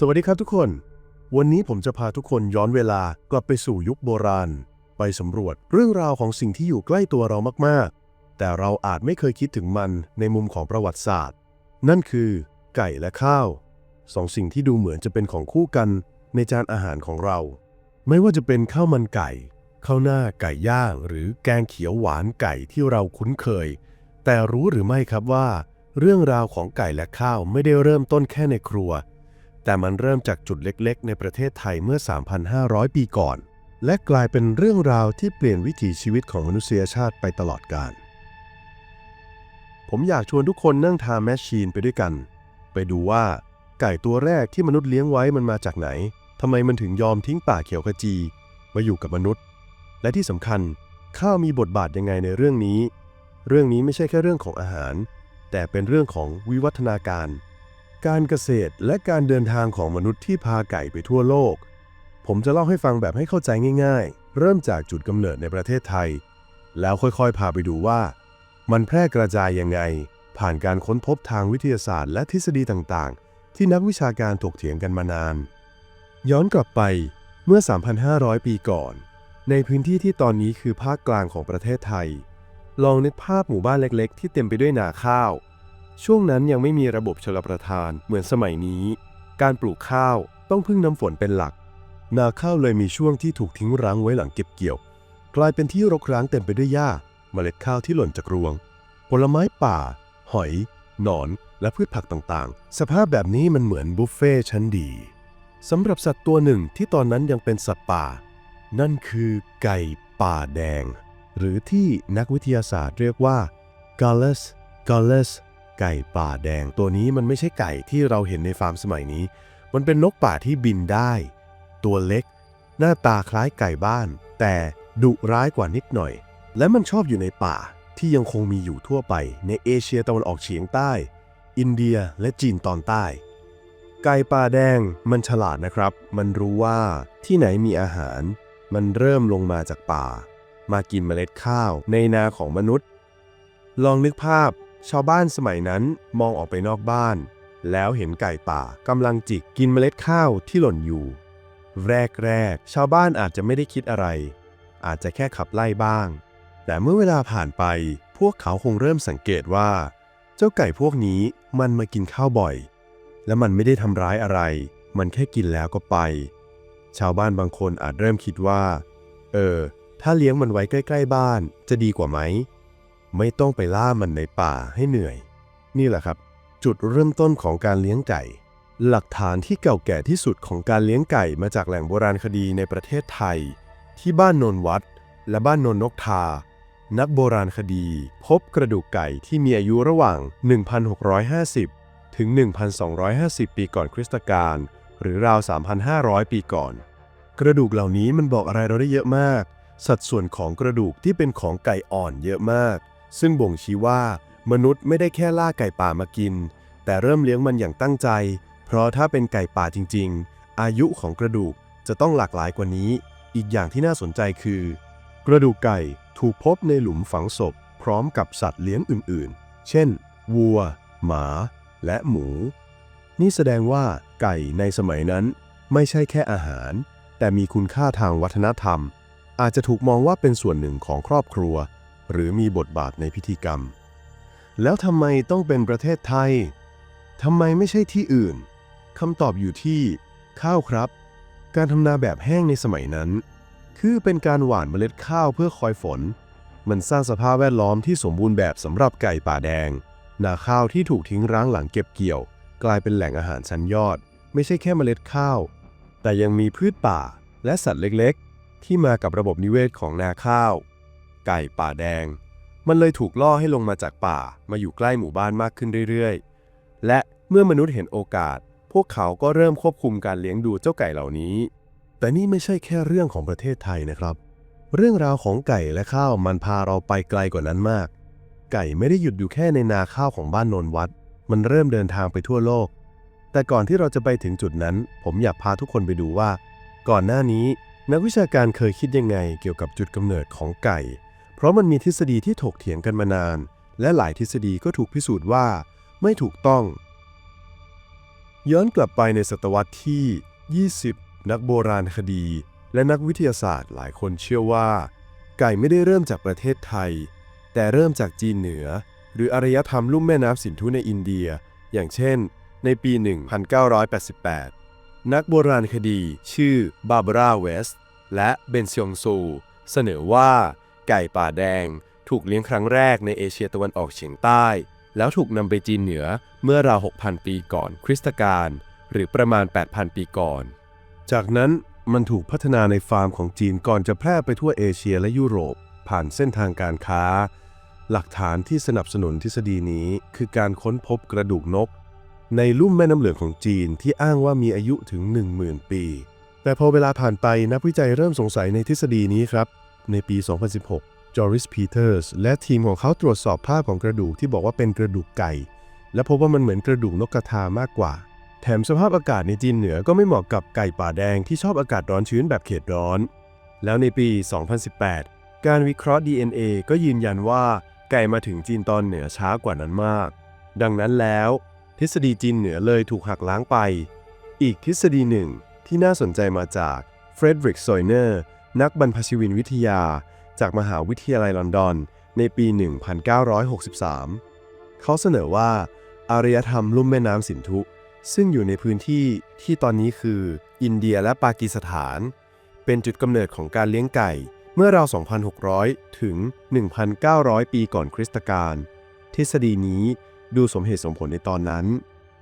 สวัสดีครับทุกคน วันนี้ผมจะพาทุกคนย้อนเวลากลับไปสู่ยุคโบราณ ไปสำรวจเรื่องราวของสิ่งที่อยู่ใกล้ตัวเรามากๆ แต่เราอาจไม่เคยคิดถึงมันในมุมของประวัติศาสตร์ นั่นคือ ไก่และข้าว สองสิ่งที่ดูเหมือนจะเป็นของคู่กันในจานอาหารของเรา ไม่ว่าจะเป็นข้าวมันไก่ข้าวหน้าไก่ย่างหรือแกงเขียวหวานไก่ที่เราคุ้นเคย แต่รู้หรือไม่ครับว่า เรื่องราวของไก่และข้าวไม่ได้เริ่มต้นแค่ในครัว แต่มันเริ่มจากจุดเล็กๆ ในประเทศไทยเมื่อ 3,500 ปีก่อน และกลายเป็นเรื่องราวที่เปลี่ยนวิถีชีวิตของมนุษยชาติไปตลอดกาล ผมอยากชวนทุกคนนั่งทานแมชชีนไปด้วยกัน ไปดูว่าไก่ตัวแรกที่มนุษย์เลี้ยงไว้มันมาจากไหน ทำไมมันถึงยอมทิ้งป่าเขียวขจี มาอยู่กับมนุษย์ และที่สำคัญข้าวมีบทบาทยังไงในเรื่องนี้ เรื่องนี้ไม่ใช่แค่เรื่องของอาหาร แต่เป็นเรื่องของวิวัฒนาการ การเกษตรและการเดินทางของมนุษย์ที่พาไก่ไปทั่วโลก ผมจะเล่าให้ฟังแบบให้เข้าใจง่าย ๆ เริ่มจากจุดกำเนิดในประเทศไทย แล้วค่อยๆ พาไปดูว่า มันแพร่กระจายยังไง ผ่านการค้นพบทางวิทยาศาสตร์และทฤษฎีต่างๆ ที่นักวิชาการถกเถียงกันมานาน ย้อนกลับไปเมื่อ 3,500 ปีก่อน ในพื้นที่ที่ตอนนี้คือภาคกลางของประเทศไทย ลองนึกภาพหมู่บ้านเล็ก ๆ ที่เต็มไปด้วยนาข้าว ช่วงนั้นยังไม่มีระบบชลประทานเหมือนสมัยนี้ การปลูกข้าวต้องพึ่งน้ำฝนเป็นหลัก นาข้าวเลยมีช่วงที่ถูกทิ้งร้างไว้หลังเก็บเกี่ยว กลายเป็นที่รกร้างเต็มไปด้วยหญ้า เมล็ดข้าวที่หล่นจากรวง ผลไม้ป่า หอย หนอน และพืชผักต่างๆ สภาพแบบนี้มันเหมือนบุฟเฟ่ชั้นดีสำหรับสัตว์ตัวหนึ่งที่ตอนนั้นยังเป็นสัตว์ป่า นั่นคือไก่ป่าแดง หรือที่นักวิทยาศาสตร์เรียกว่า Gallus Gallus ไก่ป่าแดงตัวนี้มันไม่ใช่ไก่ที่เราเห็นในฟาร์มสมัยนี้ มันเป็นนกป่าที่บินได้ ตัวเล็ก หน้าตาคล้ายไก่บ้าน แต่ดุร้ายกว่านิดหน่อย และมันชอบอยู่ในป่าที่ยังคงมีอยู่ทั่วไปในเอเชียตะวันออกเฉียงใต้ อินเดียและจีนตอนใต้ ไก่ป่าแดงมันฉลาดนะครับ มันรู้ว่าที่ไหนมีอาหาร มันเริ่มลงมาจากป่า มากินเมล็ดข้าวในนาของมนุษย์ ลองนึกภาพ ชาวบ้านสมัยนั้นมองออกไปนอกบ้าน แล้วเห็นไก่ป่ากำลังจิกกินเมล็ดข้าวที่หล่นอยู่ แรกๆ ชาวบ้านอาจจะไม่ได้คิดอะไร อาจจะแค่ขับไล่บ้าง แต่เมื่อเวลาผ่านไปพวกเขาคงเริ่มสังเกตว่า เจ้าไก่พวกนี้มันมากินข้าวบ่อย และมันไม่ได้ทำร้ายอะไร มันแค่กินแล้วก็ไป ชาวบ้านบางคนอาจเริ่มคิดว่า เออ ถ้าเลี้ยงมันไว้ใกล้ ๆ บ้านจะดีกว่าไหม ไม่ต้องไปล่ามันในป่าให้เหนื่อย นี่แหละครับ จุดเริ่มต้นของการเลี้ยงไก่ หลักฐานที่เก่าแก่ที่สุดของการเลี้ยงไก่มาจากแหล่งโบราณคดีในประเทศไทย ที่บ้านโนนวัด และบ้านโนนนกทา นักโบราณคดี พบกระดูกไก่ที่มีอายุระหว่าง 1,650 ถึง 1,250 ปีก่อนคริสตกาลหรือราว 3,500 ปีก่อน กระดูกเหล่านี้มันบอกอะไรเราได้เยอะมาก สัดส่วนของกระดูกที่เป็นของไก่อ่อนเยอะมาก ซึ่งบ่งชี้ว่ามนุษย์ไม่ได้แค่ล่าไก่ป่ามากิน แต่เริ่มเลี้ยงมันอย่างตั้งใจ เพราะถ้าเป็นไก่ป่าจริง ๆ อายุของกระดูกจะต้องหลากหลายกว่านี้ อีกอย่างที่น่าสนใจคือ กระดูกไก่ถูกพบในหลุมฝังศพ พร้อมกับสัตว์เลี้ยงอื่นๆ เช่น วัว หมา และหมู นี่แสดงว่าไก่ในสมัยนั้นไม่ใช่แค่อาหาร แต่มีคุณค่าทางวัฒนธรรม อาจจะถูกมองว่าเป็นส่วนหนึ่งของครอบครัว หรือมีบทบาทในพิธีกรรม แล้วทำไมต้องเป็นประเทศไทยทำไมไม่ใช่ที่อื่นคำตอบอยู่ที่ ข้าวครับ การทำนาแบบแห้งในสมัยนั้น คือเป็นการหว่านเมล็ดข้าวเพื่อคอยฝน มันสร้างสภาพแวดล้อมที่สมบูรณ์แบบสำหรับไก่ป่าแดง นาข้าวที่ถูกทิ้งร้างหลังเก็บเกี่ยว กลายเป็นแหล่งอาหารชั้นยอด ไม่ใช่แค่เมล็ดข้าว แต่ยังมีพืชป่าและสัตว์เล็กๆ ที่มากับระบบนิเวศของนาข้าว ไก่ป่าแดง มันเลยถูกล่อให้ลงมาจากป่ามาอยู่ใกล้หมู่บ้านมากขึ้นเรื่อยๆ และเมื่อมนุษย์เห็นโอกาส พวกเขาก็เริ่มควบคุมการเลี้ยงดูเจ้าไก่เหล่านี้ แต่นี่ไม่ใช่แค่เรื่องของประเทศไทยนะครับ เรื่องราวของไก่และข้าวมันพาเราไปไกลกว่านั้นมาก ไก่ไม่ได้หยุดอยู่แค่ในนาข้าวของบ้านโนนวัด มันเริ่มเดินทางไปทั่วโลก แต่ก่อนที่เราจะไปถึงจุดนั้น ผมอยากพาทุกคนไปดูว่า ก่อนหน้านี้นักวิชาการเคยคิดยังไงเกี่ยวกับจุดกำเนิดของไก่ เพราะมันมีทฤษฎีที่ถกเถียงกันมานาน และหลายทฤษฎีก็ถูกพิสูจน์ว่า ไม่ถูกต้อง ย้อนกลับไปในศตวรรษที่ 20 นักโบราณคดี และนักวิทยาศาสตร์หลายคนเชื่อว่า ไก่ไม่ได้เริ่มจากประเทศไทย แต่เริ่มจากจีนเหนือ หรืออารยธรรมลุ่มแม่น้ำสินธุในอินเดีย อย่างเช่น ในปี 1988 นักโบราณคดีชื่อบาบาร่าเวสต์และเบนซยองซูเสนอว่า ไก่ป่าแดง ถูกเลี้ยงครั้งแรกในเอเชียตะวันออกเฉียงใต้ แล้วถูกนำไปจีนเหนือเมื่อราว 6,000 ปีก่อนคริสตกาลหรือประมาณ 8,000 ปีก่อน จากนั้นมันถูกพัฒนาในฟาร์มของจีนก่อนจะแพร่ไปทั่วเอเชียและยุโรป ผ่านเส้นทางการค้า หลักฐานที่สนับสนุนทฤษฎีนี้คือการค้นพบกระดูกนก ในลุ่มแม่น้ำเหลืองของจีนที่อ้างว่ามีอายุถึง 10,000 ปี แต่พอเวลาผ่านไปนักวิจัยเริ่มสงสัยในทฤษฎีนี้ครับ ในปี 2016 จอริส พีเตอร์ส และทีมของเขาตรวจสอบภาพของกระดูกที่บอกว่าเป็นกระดูกไก่ และพบว่ามันเหมือนกระดูกนกกระทามากกว่า แถมสภาพอากาศในจีนเหนือก็ไม่เหมาะกับไก่ป่าแดงที่ชอบอากาศร้อนชื้นแบบเขตร้อน แล้วในปี 2018 การวิเคราะห์ DNA ก็ยืนยันว่าไก่มาถึงจีนตอนเหนือช้ากว่านั้นมาก ดังนั้นแล้ว ทฤษฎีจีนเหนือเลยถูกหักล้างไป อีกทฤษฎีหนึ่งที่น่าสนใจมาจากเฟรดริกซอยเนอร์ นักบรรพชีวินวิทยา จากมหาวิทยาลัยลอนดอน ในปี 1963 เขาเสนอว่าอารยธรรมลุ่มแม่น้ำสินธุ ซึ่งอยู่ในพื้นที่ที่ตอนนี้คือ อินเดียและปากีสถาน เป็นจุดกำเนิดของการเลี้ยงไก่เมื่อราว 2,600 ถึง 1,900 ปีก่อนคริสตกาลทฤษฎีนี้ดูสมเหตุสมผลในตอนนั้น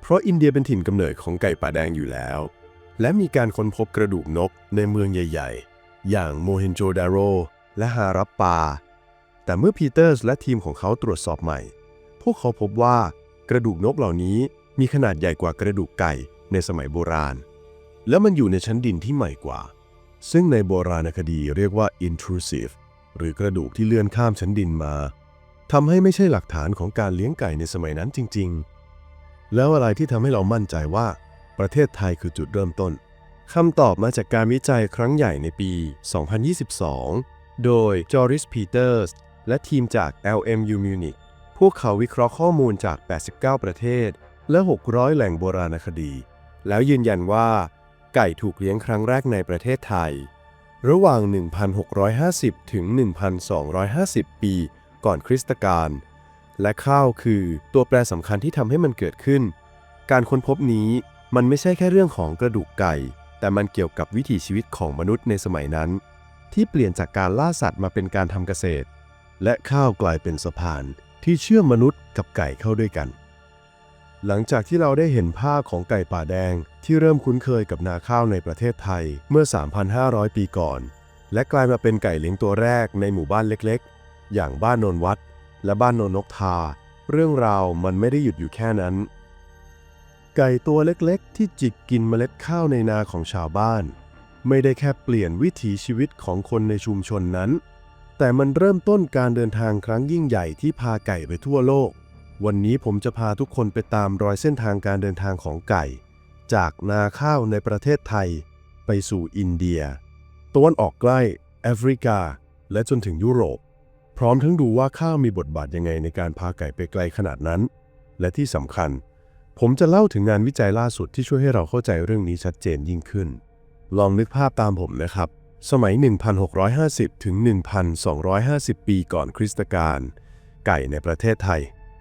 เพราะอินเดียเป็นถิ่นกำเนิดของไก่ป่าแดงอยู่แล้ว และมีการค้นพบกระดูกนกในเมืองใหญ่ๆ อย่างโมเฮนโจดาโรและฮารัปปา แต่เมื่อพีเตอร์สและทีมของเขาตรวจสอบใหม่ พวกเขาพบว่ากระดูกนกเหล่านี้มีขนาดใหญ่กว่ากระดูกไก่ในสมัยโบราณ และมันอยู่ในชั้นดินที่ใหม่กว่า ซึ่งในโบราณคดีเรียกว่า intrusive หรือกระดูกที่เลื่อนข้ามชั้นดินมาทำให้ไม่ใช่หลักฐานของการเลี้ยงไก่ในสมัยนั้นจริง ๆ แล้วอะไรที่ทำให้เรามั่นใจว่า ประเทศไทยคือจุดเริ่มต้น คำตอบมาจากการวิจัยครั้งใหญ่ในปี 2022 โดยจอริสพีเตอร์สและทีมจาก LMU Munich พวกเขาวิเคราะห์ข้อมูลจาก 89 ประเทศ และ 600 แหล่งโบราณคดี แล้วยืนยันว่า ไก่ถูกเลี้ยงครั้งแรกในประเทศไทย ระหว่าง 1,650 ถึง 1,250 ปี ก่อนคริสตกาล และข้าวคือตัวแปรสำคัญที่ทำให้มันเกิดขึ้น การค้นพบนี้มันไม่ใช่แค่เรื่องของกระดูกไก่ แต่มันเกี่ยวกับวิถีชีวิตของมนุษย์ในสมัยนั้น ที่เปลี่ยนจากการล่าสัตว์มาเป็นการทำเกษตร และข้าวกลายเป็นสะพานที่เชื่อมมนุษย์กับไก่เข้าด้วยกัน หลังจากที่เราได้เห็นภาพของไก่ป่าแดงที่เริ่มคุ้นเคยกับนาข้าวในประเทศไทยเมื่อ 3,500 ปีก่อน และกลายมาเป็นไก่เลี้ยงตัวแรกในหมู่บ้านเล็กๆ อย่างบ้านโนนวัด และบ้านโนนนกทา เรื่องราวมันไม่ได้หยุดอยู่แค่นั้น ไก่ตัวเล็กๆ ที่จิกกินเมล็ดข้าวในนาของชาวบ้าน ไม่ได้แค่เปลี่ยนวิถีชีวิตของคนในชุมชนนั้น แต่มันเริ่มต้นการเดินทางครั้งยิ่งใหญ่ที่พาไก่ไปทั่วโลก วันนี้ผมจะพาทุกคนไปตามรอยเส้นทางการเดินทางของไก่ จากนาข้าวในประเทศไทย ไปสู่อินเดียตะวันออกใกล้แอฟริกา และจนถึงยุโรป พร้อมทั้งดูว่าข้าวมีบทบาทยังไงในการพาไก่ไปไกลขนาดนั้น และที่สำคัญ ผมจะเล่าถึงงานวิจัยล่าสุดที่ช่วยให้เราเข้าใจเรื่องนี้ชัดเจนยิ่งขึ้น ลองนึกภาพตามผมนะครับ สมัย 1,650 ถึง 1,250 ปีก่อนคริสตกาล ไก่ในประเทศไทย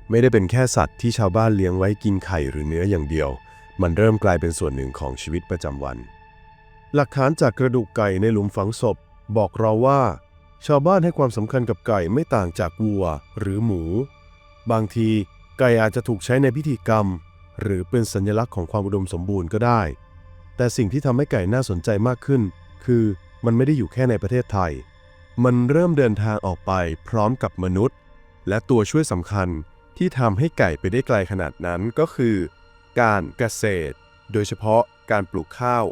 ไม่ได้เป็นแค่สัตว์ที่ชาวบ้านเลี้ยงไว้กินไข่หรือเนื้ออย่างเดียว มันเริ่มกลายเป็นส่วนหนึ่งของชีวิตประจำวัน หลักฐานจากกระดูกไก่ในหลุมฝังศพ บอกเราว่า ชาวบ้านให้ความสำคัญกับไก่ไม่ต่างจากวัวหรือหมู บางทีไก่อาจจะถูกใช้ในพิธีกรรม หรือเป็นสัญลักษณ์ของความอุดมสมบูรณ์ก็ได้ แต่สิ่งที่ทำให้ไก่น่าสนใจมากขึ้น คือมันไม่ได้อยู่แค่ในประเทศไทย มันเริ่มเดินทางออกไปพร้อมกับมนุษย์ และตัวช่วยสำคัญที่ทำให้ไก่ไปได้ไกลขนาดนั้นก็คือ การเกษตร โดยเฉพาะการปลูกข้าว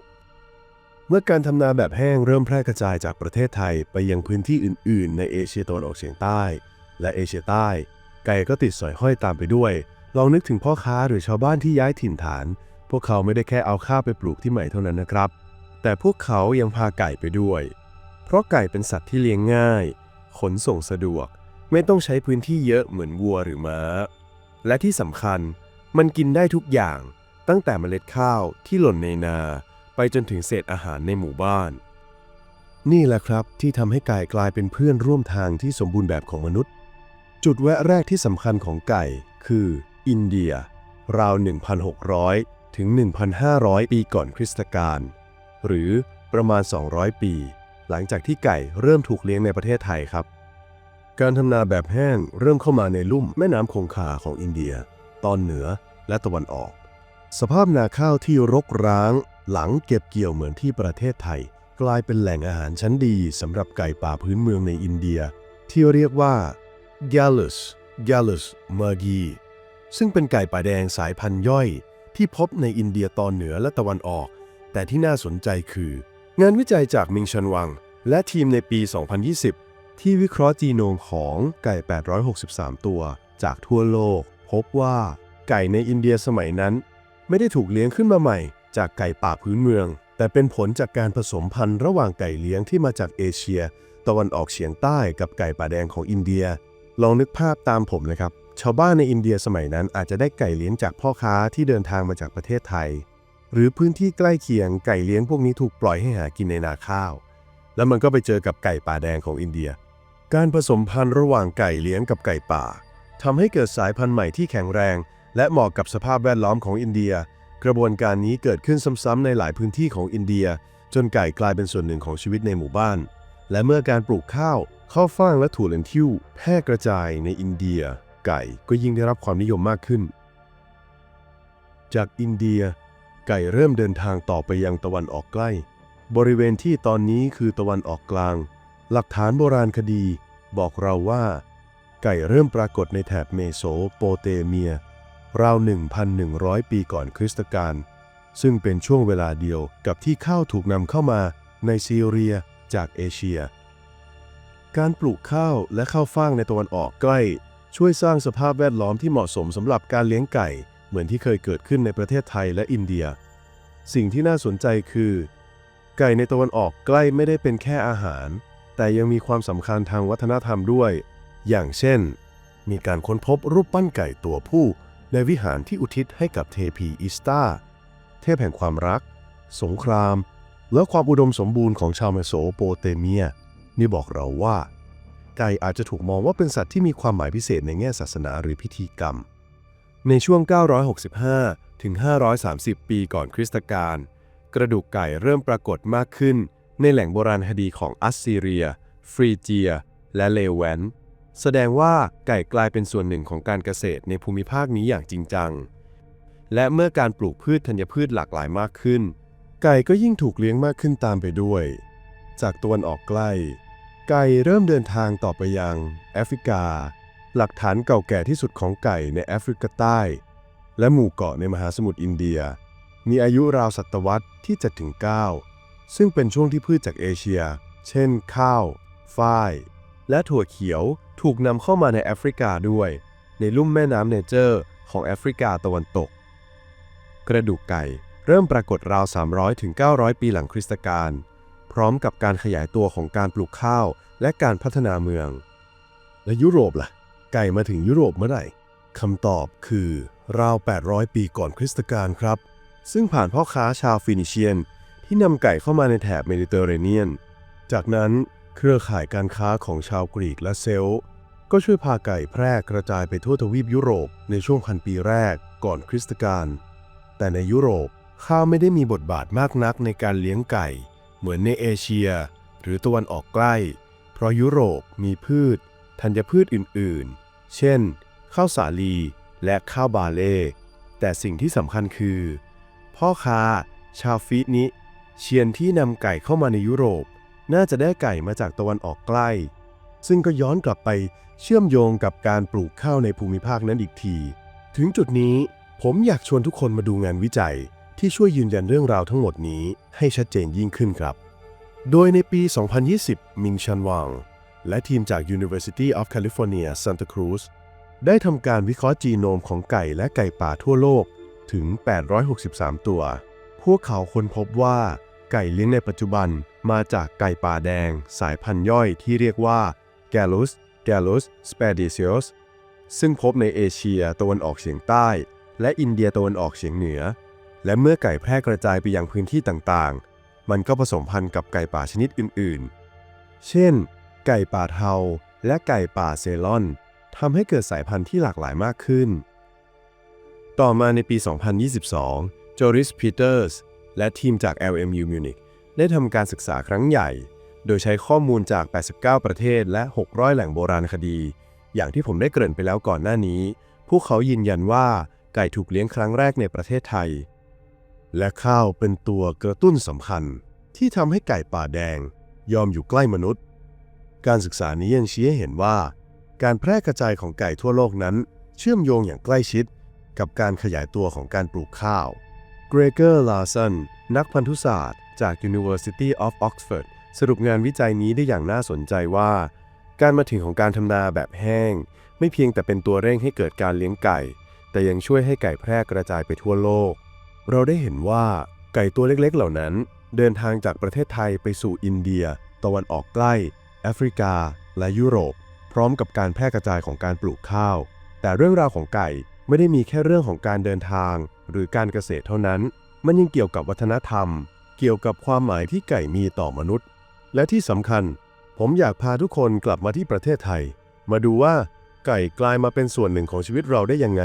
เมื่อการทำนาแบบแห้งเริ่มแพร่กระจายจากประเทศไทยไปยังพื้นที่อื่น ๆ ในเอเชียตะวันออกเฉียงใต้ และเอเชียใต้ ไก่ก็ติดสอยห้อยตามไปด้วย ลองนึกถึงพ่อค้าหรือชาวบ้านที่ย้ายถิ่นฐาน พวกเขาไม่ได้แค่เอาข้าวไปปลูกที่ใหม่เท่านั้นนะครับ แต่พวกเขายังพาไก่ไปด้วย เพราะไก่เป็นสัตว์ที่เลี้ยงง่าย ขนส่งสะดวก ไม่ต้องใช้พื้นที่เยอะเหมือนวัวหรือม้า และที่สำคัญ มันกินได้ทุกอย่าง ตั้งแต่เมล็ดข้าวที่หล่นในนา ไปจนถึงเศษอาหารในหมู่บ้าน นี่แหละครับที่ทำให้ไก่กลายเป็นเพื่อนร่วมทางที่สมบูรณ์แบบของมนุษย์ จุดแวะแรกที่สำคัญของไก่คือ อินเดีย ราว 1,600 ถึง 1,500 ปีก่อนคริสตกาล หรือประมาณ 200 ปี หลังจากที่ไก่เริ่มถูกเลี้ยงในประเทศไทยครับ การทำนาแบบแห้งเริ่มเข้ามาในลุ่มแม่น้ำคงคาของอินเดีย ตอนเหนือและตะวันออก สภาพนาข้าวที่รกร้าง หลังเก็บเกี่ยวเหมือนที่ประเทศไทย กลายเป็นแหล่งอาหารชั้นดีสำหรับไก่ป่าพื้นเมืองในอินเดีย ที่เรียกว่า Gallus Gallus m u r g i ซึ่งเป็นไก่ป่าแดงสายพันธุ์ย่อย ที่พบในอินเดียตอนเหนือและตะวันออก แต่ที่น่าสนใจคือ งานวิจัยจากมิงชันวัง และทีมในปี 2020 ที่วิเคราะห์จีโนมของไก่ 863 ตัว จากทั่วโลก พบว่าไก่ในอินเดียสมัยนั้น ไม่ได้ถูกเลี้ยงขึ้นมาใหม่ จากไก่ป่าพื้นเมือง แต่เป็นผลจากการผสมพันธุ์ระหว่างไก่เลี้ยงที่มาจากเอเชีย ตะวันออกเฉียงใต้กับไก่ป่าแดงของอินเดีย ลองนึกภาพตามผมนะครับ ชาวบ้านในอินเดียสมัยนั้นอาจจะได้ไก่เลี้ยงจากพ่อค้าที่เดินทางมาจากประเทศไทย หรือพื้นที่ใกล้เคียงไก่เลี้ยงพวกนี้ถูกปล่อยให้หากินในนาข้าว แล้วมันก็ไปเจอกับไก่ป่าแดงของอินเดีย การผสมพันธุ์ระหว่างไก่เลี้ยงกับไก่ป่าทำให้เกิดสายพันธุ์ใหม่ที่แข็งแรง และเหมาะกับสภาพแวดล้อมของอินเดีย กระบวนการนี้เกิดขึ้นซ้ำๆในหลายพื้นที่ของอินเดีย จนไก่กลายเป็นส่วนหนึ่งของชีวิตในหมู่บ้าน และเมื่อการปลูกข้าวข้าวฟ่างและถั่วเลนทิวแพร่กระจายในอินเดีย ไก่ก็ยิ่งได้รับความนิยมมากขึ้น จากอินเดีย ไก่เริ่มเดินทางต่อไปยังตะวันออกใกล้ บริเวณที่ตอนนี้คือตะวันออกกลาง หลักฐานโบราณคดีบอกเราว่า ไก่เริ่มปรากฏในแถบเมโสโปเตเมีย ราว 1,100 ปีก่อนคริสตกาลซึ่งเป็นช่วงเวลาเดียวกับที่ข้าวถูกนำเข้ามาในซีเรียจากเอเชีย การปลูกข้าวและข้าวฟ่างในตะวันออกใกล้ ช่วยสร้างสภาพแวดล้อมที่เหมาะสมสำหรับการเลี้ยงไก่ เหมือนที่เคยเกิดขึ้นในประเทศไทยและอินเดีย สิ่งที่น่าสนใจคือ ไก่ในตะวันออกใกล้ไม่ได้เป็นแค่อาหาร แต่ยังมีความสำคัญทางวัฒนธรรมด้วย อย่างเช่น มีการค้นพบรูปปั้นไก่ตัวผู้ในวิหารที่อุทิศให้กับเทพีอิสตาเทพแห่งความรัก สงคราม และความอุดมสมบูรณ์ของชาวเมโสโปเตเมีย นี่บอกเราว่า ไก่อาจจะถูกมองว่าเป็นสัตว์ที่มีความหมายพิเศษในแง่ศาสนาหรือพิธีกรรม ในช่วง 965 ถึง 530 ปีก่อนคริสตกาลกระดูกไก่เริ่มปรากฏมากขึ้น ในแหล่งโบราณคดีของอัสซีเรีย ฟรีเจีย และเลแวนแสดงว่าไก่กลายเป็นส่วนหนึ่งของการเกษตรในภูมิภาคนี้อย่างจริงจัง และเมื่อการปลูกพืชธัญพืชหลากหลายมากขึ้น ไก่ก็ยิ่งถูกเลี้ยงมากขึ้นตามไปด้วย จากตะวันออกใกล้ ไก่เริ่มเดินทางต่อไปยังแอฟริกา หลักฐานเก่าแก่ที่สุดของไก่ในแอฟริกาใต้ และหมู่เกาะในมหาสมุทรอินเดีย มีอายุราวศตวรรษที่7ถึง9ซึ่งเป็นช่วงที่พืชจากเอเชีย เช่น ข้าว ฝ้าย และถั่วเขียวถูกนำเข้ามาในแอฟริกาด้วย ในลุ่มแม่น้ำเนเจอร์ของแอฟริกาตะวันตก กระดูกไก่เริ่มปรากฏราว 300ถึง900 ปีหลังคริสตกาล พร้อมกับการขยายตัวของการปลูกข้าว และการพัฒนาเมือง และยุโรปล่ะ ไก่มาถึงยุโรปเมื่อไหร่คำตอบคือราว 800 ปีก่อนคริสตกาลครับ ซึ่งผ่านพ่อค้าชาวฟินิเชียน ที่นำไก่เข้ามาในแถบเมดิเตอร์เรเนียน จากนั้นเครือข่ายการค้าของชาวกรีกและเซลก็ช่วยพาไก่แพร่กระจายไปทั่วทวีปยุโรปในช่วงพันปีแรกก่อนคริสตกาลแต่ในยุโรปข้าวไม่ได้มีบทบาทมากนักในการเลี้ยงไก่ เหมือนในเอเชีย หรือตะวันออกใกล้ เพราะยุโรปมีพืช ธัญพืชอื่นๆ เช่น ข้าวสาลีและข้าวบาเล่ แต่สิ่งที่สำคัญคือ พ่อค้า ชาวฟินิเชียนที่นำไก่เข้ามาในยุโรป น่าจะได้ไก่มาจากตะวันออกใกล้ ซึ่งก็ย้อนกลับไปเชื่อมโยงกับการปลูกข้าวในภูมิภาคนั้นอีกที ถึงจุดนี้ผมอยากชวนทุกคนมาดูงานวิจัย ที่ช่วยยืนยันเรื่องราวทั้งหมดนี้ให้ชัดเจนยิ่งขึ้นครับ โดยในปี 2020 มิงชันวัง และทีมจาก University of California Santa Cruz ได้ทำการวิเคราะห์จีโนมของไก่และไก่ป่าทั่วโลกถึง 863 ตัว พวกเขาค้นพบว่าไก่เลี้ยงในปัจจุบันมาจากไก่ป่าแดง สายพันธุ์ย่อยที่เรียกว่า Gallus Gallus spadiceus ซึ่งพบในเอเชียตะวันออกเฉียงใต้ และอินเดียตะวันออกเฉียงเหนือ และเมื่อไก่แพร่กระจายไปยังพื้นที่ต่างๆ มันก็ผสมพันธุ์กับไก่ป่าชนิดอื่นๆ เช่น ไก่ป่าเทาและไก่ป่าเซลอนทำให้เกิดสายพันธุ์ที่หลากหลายมากขึ้น ต่อมาในปี 2022โจริส พีเตอร์ส และทีมจาก LMU Munich ได้ทำการศึกษาครั้งใหญ่ โดยใช้ข้อมูลจาก 89 ประเทศและ 600 แหล่งโบราณคดี อย่างที่ผมได้เกริ่นไปแล้วก่อนหน้านี้ พวกเขายืนยันว่าไก่ถูกเลี้ยงครั้งแรกในประเทศไทย และข้าวเป็นตัวกระตุ้นสำคัญที่ทำให้ไก่ป่าแดงยอมอยู่ใกล้มนุษย์ การศึกษานี้ยังชี้ให้เห็นว่า การแพร่กระจายของไก่ทั่วโลกนั้น เชื่อมโยงอย่างใกล้ชิด กับการขยายตัวของการปลูกข้าวเกรเกอร์ลาสันนักพันธุศาสตร์ จาก University of Oxford สรุปงานวิจัยนี้ได้อย่างน่าสนใจว่า การมาถึงของการทำนาแบบแห้ง ไม่เพียงแต่เป็นตัวเร่งให้เกิดการเลี้ยงไก่ แต่ยังช่วยให้ไก่แพร่กระจายไปทั่วโลก เราได้เห็นว่าไก่ตัวเล็กๆ เหล่านั้น เดินทางจากประเทศไทยไปสู่อินเดีย ตะวันออกใกล้ แอฟริกา และยุโรป พร้อมกับการแพร่กระจายของการปลูกข้าว แต่เรื่องราวของไก่ไม่ได้มีแค่เรื่องของการเดินทาง หรือการเกษตรเท่านั้น มันยังเกี่ยวกับวัฒนธรรม เกี่ยวกับความหมายที่ไก่มีต่อมนุษย์ และที่สำคัญ ผมอยากพาทุกคนกลับมาที่ประเทศไทย มาดูว่าไก่กลายมาเป็นส่วนหนึ่งของชีวิตเราได้ยังไง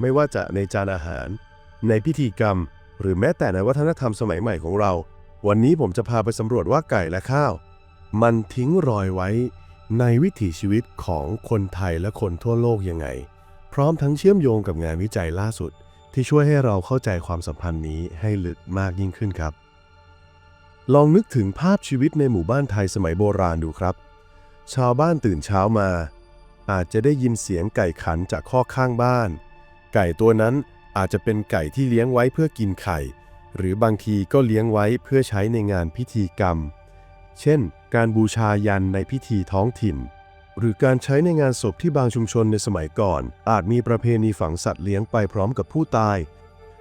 ไม่ว่าจะในจานอาหาร ในพิธีกรรม หรือแม้แต่ในวัฒนธรรมสมัยใหม่ของเรา วันนี้ผมจะพาไปสำรวจว่าไก่และข้าว มันทิ้งรอยไว้ในวิถีชีวิตของคนไทยและคนทั่วโลกยังไง พร้อมทั้งเชื่อมโยงกับงานวิจัยล่าสุด ที่ช่วยให้เราเข้าใจความสัมพันธ์นี้ให้ลึกมากยิ่งขึ้นครับ ลองนึกถึงภาพชีวิตในหมู่บ้านไทยสมัยโบราณดูครับ ชาวบ้านตื่นเช้ามา อาจจะได้ยินเสียงไก่ขันจากข้อข้างบ้าน ไก่ตัวนั้น อาจจะเป็นไก่ที่เลี้ยงไว้เพื่อกินไข่ หรือบางทีก็เลี้ยงไว้เพื่อใช้ในงานพิธีกรรม เช่น การบูชายันในพิธีท้องถิ่น หรือการใช้ในงานศพที่บางชุมชนในสมัยก่อน อาจมีประเพณีฝังสัตว์เลี้ยงไปพร้อมกับผู้ตาย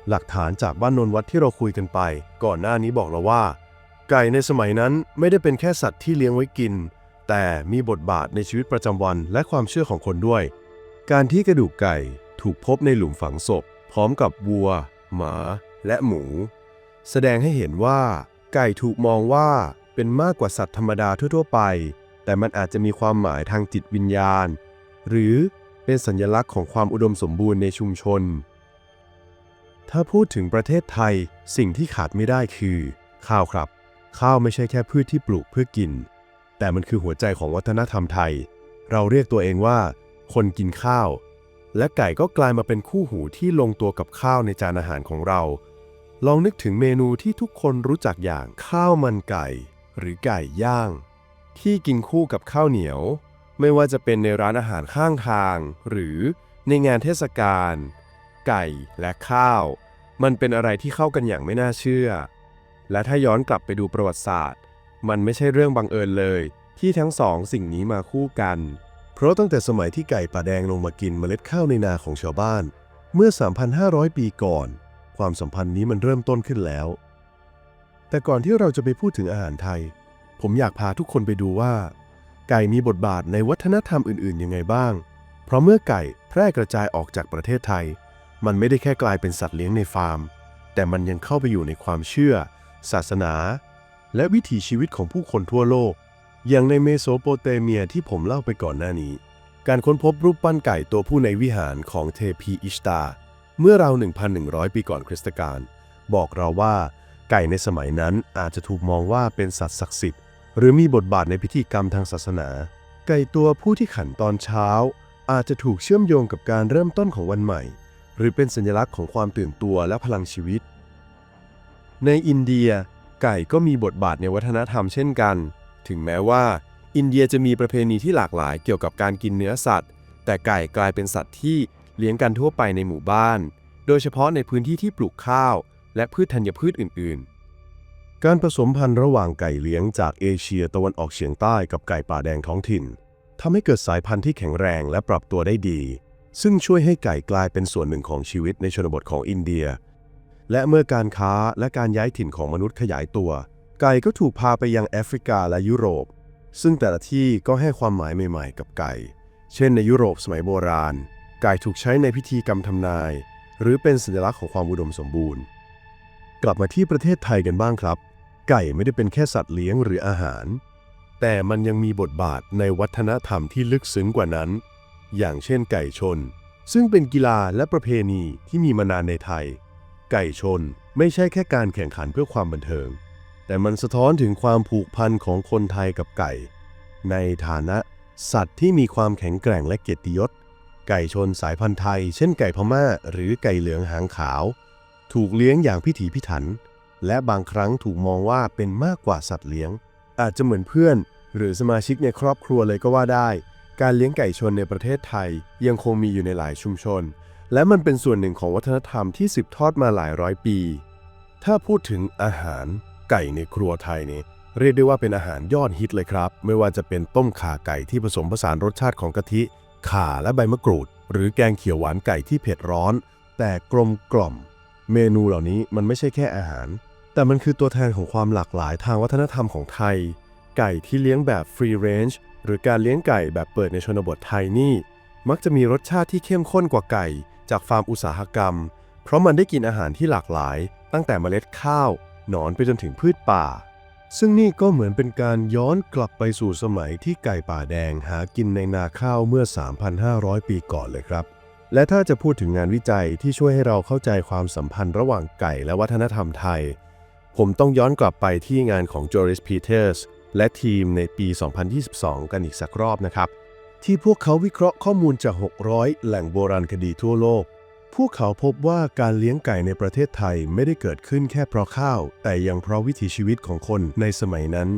หลักฐานจากบ้านนนวัดที่เราคุยกันไป ก่อนหน้านี้บอกเราว่า ไก่ในสมัยนั้นไม่ได้เป็นแค่สัตว์ที่เลี้ยงไว้กิน แต่มีบทบาทในชีวิตประจำวันและความเชื่อของคนด้วย การที่กระดูกไก่ถูกพบในหลุมฝังศพ พร้อมกับวัว หมา และหมู แสดงให้เห็นว่า ไก่ถูกมองว่าเป็นมากกว่าสัตว์ธรรมดาทั่วๆไป แต่มันอาจจะมีความหมายทางจิตวิญญาณ หรือเป็นสัญลักษณ์ของความอุดมสมบูรณ์ในชุมชน ถ้าพูดถึงประเทศไทย สิ่งที่ขาดไม่ได้คือ ข้าวครับ ข้าวไม่ใช่แค่พืชที่ปลูกเพื่อกิน แต่มันคือหัวใจของวัฒนธรรมไทย เราเรียกตัวเองว่า คนกินข้าว และไก่ก็กลายมาเป็นคู่หูที่ลงตัวกับข้าวในจานอาหารของเรา ลองนึกถึงเมนูที่ทุกคนรู้จักอย่างข้าวมันไก่ หรือไก่ย่าง ที่กินคู่กับข้าวเหนียว ไม่ว่าจะเป็นในร้านอาหารข้างทาง หรือในงานเทศกาลไก่และข้าว มันเป็นอะไรที่เข้ากันอย่างไม่น่าเชื่อ และถ้าย้อนกลับไปดูประวัติศาสตร์ มันไม่ใช่เรื่องบังเอิญเลย ที่ทั้งสองสิ่งนี้มาคู่กัน เพราะตั้งแต่สมัยที่ไก่ป่าแดงลงมากินเมล็ดข้าวในนาของชาวบ้าน เมื่อ 3,500 ปีก่อน ความสัมพันธ์นี้มันเริ่มต้นขึ้นแล้ว แต่ก่อนที่เราจะไปพูดถึงอาหารไทย ผมอยากพาทุกคนไปดูว่า ไก่มีบทบาทในวัฒนธรรมอื่นๆยังไงบ้าง เพราะเมื่อไก่แพร่กระจายออกจากประเทศไทย มันไม่ได้แค่กลายเป็นสัตว์เลี้ยงในฟาร์ม แต่มันยังเข้าไปอยู่ในความเชื่อ ศาสนา และวิถีชีวิตของผู้คนทั่วโลก อย่างในเมโสโปเตเมียที่ผมเล่าไปก่อนหน้านี้ การค้นพบรูปปั้นไก่ตัวผู้ในวิหารของเทพีอิชตา เมื่อราว 1,100 ปีก่อนคริสตกาลบอกเราว่าไก่ในสมัยนั้นอาจจะถูกมองว่าเป็นสัตว์ศักดิ์สิทธิ์ หรือมีบทบาทในพิธีกรรมทางศาสนา ไก่ตัวผู้ที่ขันตอนเช้า อาจจะถูกเชื่อมโยงกับการเริ่มต้นของวันใหม่ หรือเป็นสัญลักษณ์ของความตื่นตัวและพลังชีวิต ในอินเดีย ไก่ก็มีบทบาทในวัฒนธรรมเช่นกัน ถึงแม้ว่า อินเดียจะมีประเพณีที่หลากหลายเกี่ยวกับการกินเนื้อสัตว์ แต่ไก่กลายเป็นสัตว์ที่เลี้ยงกันทั่วไปในหมู่บ้าน โดยเฉพาะในพื้นที่ที่ปลูกข้าว และพืชธัญพืชอื่น ๆ การผสมพันธุ์ระหว่างไก่เลี้ยงจากเอเชียตะวันออกเฉียงใต้กับไก่ป่าแดงท้องถิ่นทำให้เกิดสายพันธุ์ที่แข็งแรงและปรับตัวได้ดี ซึ่งช่วยให้ไก่กลายเป็นส่วนหนึ่งของชีวิตในชนบทของอินเดีย และเมื่อการค้าและการย้ายถิ่นของมนุษย์ขยายตัว ไก่ก็ถูกพาไปยังแอฟริกาและยุโรป ซึ่งแต่ละที่ก็ให้ความหมายใหม่ๆ กับไก่ เช่นในยุโรปสมัยโบราณ ไก่ถูกใช้ในพิธีกรรมทำนาย หรือเป็นสัญลักษณ์ของความอุดมสมบูรณ์ กลับมาที่ประเทศไทยกันบ้างครับ ไก่ไม่ได้เป็นแค่สัตว์เลี้ยงหรืออาหาร แต่มันยังมีบทบาทในวัฒนธรรมที่ลึกซึ้งกว่านั้น อย่างเช่นไก่ชน ซึ่งเป็นกีฬาและประเพณีที่มีมานานในไทย ไก่ชนไม่ใช่แค่การแข่งขันเพื่อความบันเทิง แต่มันสะท้อนถึงความผูกพันของคนไทยกับไก่ ในฐานะสัตว์ที่มีความแข็งแกร่งและเกียรติยศ ไก่ชนสายพันธุ์ไทย เช่นไก่พม่า หรือไก่เหลืองหางขาว ถูกเลี้ยงอย่างพิถีพิถัน และบางครั้งถูกมองว่าเป็นมากกว่าสัตว์เลี้ยง อาจจะเหมือนเพื่อน หรือสมาชิกในครอบครัวเลยก็ว่าได้ การเลี้ยงไก่ชนในประเทศไทยยังคงมีอยู่ในหลายชุมชน และมันเป็นส่วนหนึ่งของวัฒนธรรมที่สืบทอดมาหลายร้อยปี ถ้าพูดถึงอาหาร ไก่ในครัวไทยนี่เรียกได้ว่าเป็นอาหารยอดฮิตเลยครับ ไม่ว่าจะเป็นต้มข่าไก่ที่ผสมผสานรสชาติของกะทิ ข่าและใบมะกรูด หรือแกงเขียวหวานไก่ที่เผ็ดร้อน แต่กลมกล่อม เมนูเหล่านี้มันไม่ใช่แค่อาหาร แต่มันคือตัวแทนของความหลากหลายทางวัฒนธรรมของไทย ไก่ที่เลี้ยงแบบฟรีเรนจ์หรือการเลี้ยงไก่แบบเปิดในชนบทไทยนี่ มักจะมีรสชาติที่เข้มข้นกว่าไก่ จากฟาร์มอุตสาหกรรม เพราะมันได้กินอาหารที่หลากหลาย ตั้งแต่เมล็ดข้าว หนอนไปจนถึงพืชป่า ซึ่งนี่ก็เหมือนเป็นการย้อนกลับไปสู่สมัยที่ไก่ป่าแดงหากินในนาข้าวเมื่อ 3,500 ปีก่อนเลยครับ และถ้าจะพูดถึงงานวิจัยที่ช่วยให้เราเข้าใจความสัมพันธ์ระหว่างไก่และวัฒนธรรมไทย ผมต้องย้อนกลับไปที่งานของ Joris Peters และทีมในปี 2022 กันอีกสักรอบนะครับ ที่พวกเขาวิเคราะห์ข้อมูลจาก 600 แหล่งโบราณคดีทั่วโลก พวกเขาพบว่าการเลี้ยงไก่ในประเทศไทยไม่ได้เกิดขึ้นแค่เพราะข้าว แต่ยังเพราะวิถีชีวิตของคนในสมัยนั้น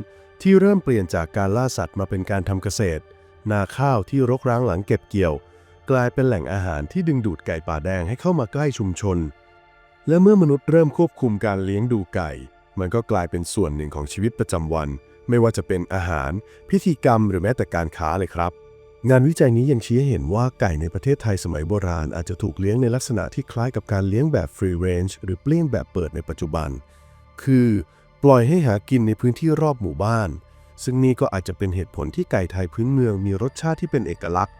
ที่เริ่มเปลี่ยนจากการล่าสัตว์มาเป็นการทำเกษตร นาข้าวที่รกร้างหลังเก็บเกี่ยว กลายเป็นแหล่งอาหารที่ดึงดูดไก่ป่าแดงให้เข้ามาใกล้ชุมชน และเมื่อมนุษย์เริ่มควบคุมการเลี้ยงดูไก่ มันก็กลายเป็นส่วนหนึ่งของชีวิตประจำวัน ไม่ว่าจะเป็นอาหาร พิธีกรรมหรือแม้แต่การค้าเลยครับ งานวิจัยนี้ยังชี้ให้เห็นว่าไก่ในประเทศไทยสมัยโบราณอาจจะถูกเลี้ยงในลักษณะที่คล้ายกับการเลี้ยงแบบฟรีเรนจ์หรือเปลี่ยงแบบเปิดในปัจจุบัน คือปล่อยให้หากินในพื้นที่รอบหมู่บ้าน ซึ่งนี่ก็อาจจะเป็นเหตุผลที่ไก่ไทยพื้นเมืองมีรสชาติที่เป็นเอกลักษณ์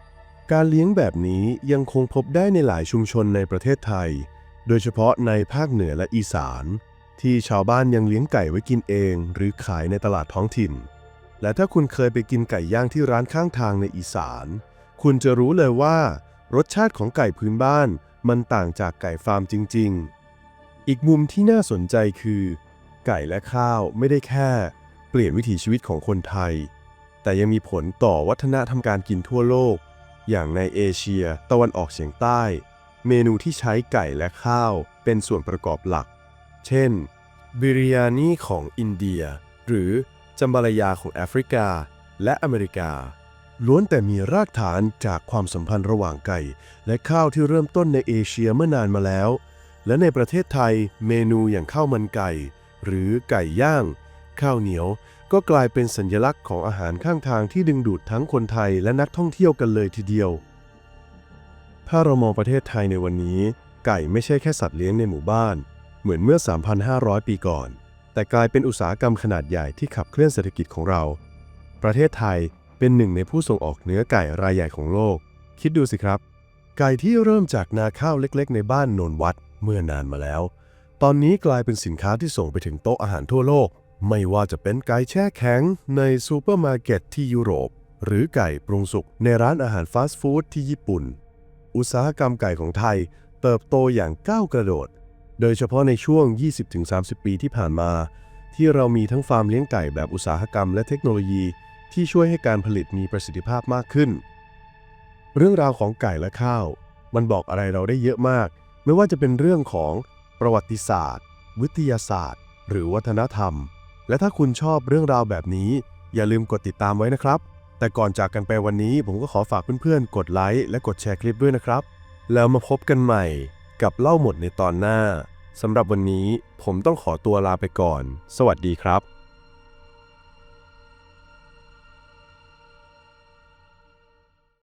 การเลี้ยงแบบนี้ยังคงพบได้ในหลายชุมชนในประเทศไทย โดยเฉพาะในภาคเหนือและอีสาน ที่ชาวบ้านยังเลี้ยงไก่ไว้กินเอง หรือขายในตลาดท้องถิ่น และถ้าคุณเคยไปกินไก่ย่างที่ร้านข้างทางในอีสาน คุณจะรู้เลยว่า รสชาติของไก่พื้นบ้านมันต่างจากไก่ฟาร์มจริง ๆ อีกมุมที่น่าสนใจคือ ไก่และข้าวไม่ได้แค่ เปลี่ยนวิถีชีวิตของคนไทย แต่ยังมีผลต่อวัฒนธรรมการกินทั่วโลก อย่างในเอเชีย ตะวันออกเฉียงใต้ เมนูที่ใช้ไก่และข้าวเป็นส่วนประกอบหลัก เช่น บิริยานีของอินเดีย หรือ จัมบารายาของแอฟริกา และอเมริกา ล้วนแต่มีรากฐานจากความสัมพันธ์ระหว่างไก่ และข้าวที่เริ่มต้นในเอเชียเมื่อนานมาแล้ว และในประเทศไทยเมนูอย่างข้าวมันไก่ หรือไก่ย่าง ข้าวเหนียว ก็กลายเป็นสัญลักษณ์ของอาหารข้างทางที่ดึงดูดทั้งคนไทยและนักท่องเที่ยวกันเลยทีเดียว ถ้าเรามองประเทศไทยในวันนี้ ไก่ไม่ใช่แค่สัตว์เลี้ยงในหมู่บ้าน เหมือนเมื่อ 3,500 ปีก่อน แต่กลายเป็นอุตสาหกรรมขนาดใหญ่ที่ขับเคลื่อนเศรษฐกิจของเรา ประเทศไทยเป็นหนึ่งในผู้ส่งออกเนื้อไก่รายใหญ่ของโลก คิดดูสิครับ ไก่ที่เริ่มจากนาข้าวเล็กๆ ในบ้านโนนวัดเมื่อนานมาแล้ว ตอนนี้กลายเป็นสินค้าที่ส่งไปถึงโต๊ะอาหารทั่วโลก ไม่ว่าจะเป็นไก่แช่แข็งในซูเปอร์มาร์เก็ตที่ยุโรป หรือไก่ปรุงสุกในร้านอาหารฟาสต์ฟู้ดที่ญี่ปุ่น อุตสาหกรรมไก่ของไทย เติบโตอย่างก้าวกระโดด โดยเฉพาะในช่วง 20-30 ปีที่ผ่านมา ที่เรามีทั้งฟาร์มเลี้ยงไก่แบบอุตสาหกรรมและเทคโนโลยี ที่ช่วยให้การผลิตมีประสิทธิภาพมากขึ้น เรื่องราวของไก่และข้าว มันบอกอะไรเราได้เยอะมาก ไม่ว่าจะเป็นเรื่องของประวัติศาสตร์ วิทยาศาสตร์ หรือวัฒนธรรม และถ้าคุณชอบเรื่องราวแบบนี้ อย่าลืมกดติดตามไว้นะครับ แต่ก่อนจากกันไปวันนี้ ผมก็ขอฝากเพื่อนๆ กดไลค์และกดแชร์คลิปด้วยนะครับ แล้วมาพบกันใหม่ กับเล่าหมดในตอนหน้าสำหรับวันนี้ผมต้องขอตัวลาไปก่อน สวัสดีครับ